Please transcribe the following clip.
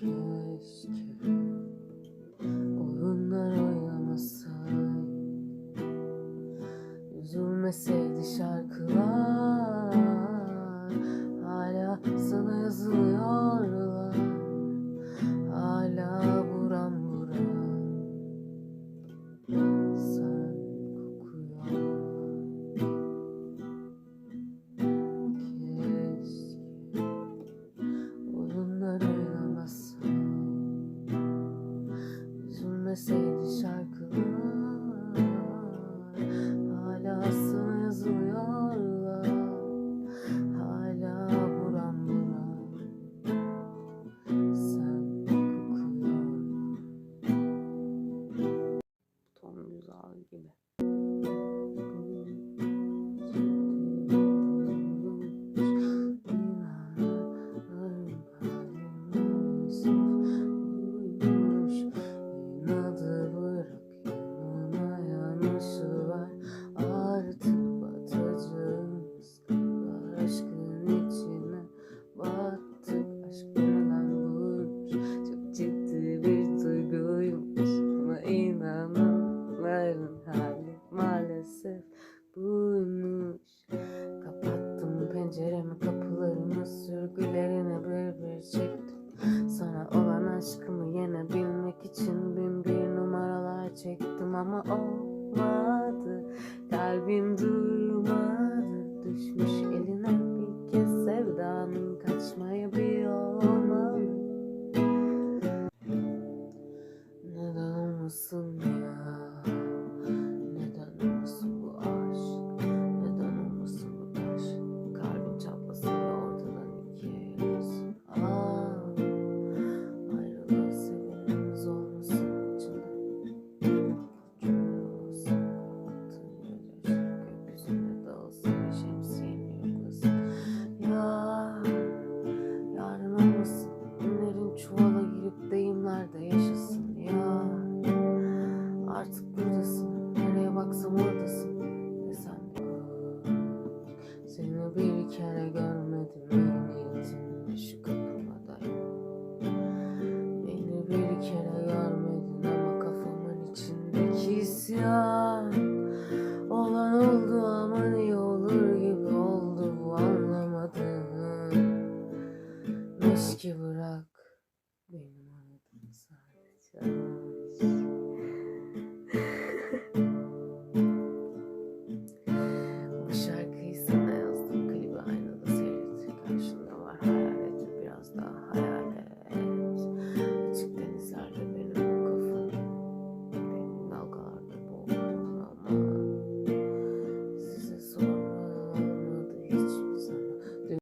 keşke Oyunlar oynamasaydı Üzülmeseydi şarkılar Hala sana yazılıyor. penceremi kapılarımı sürgülerine bir bir çektim Sana olan aşkımı yenebilmek için bin bir numaralar çektim ama olmadı. Kalbim durmadı düşmüş eline bir kez sevdanın kaçmaya bir yol olmalı. Neden olmasın? Keşke bırak benim aradığım sadece.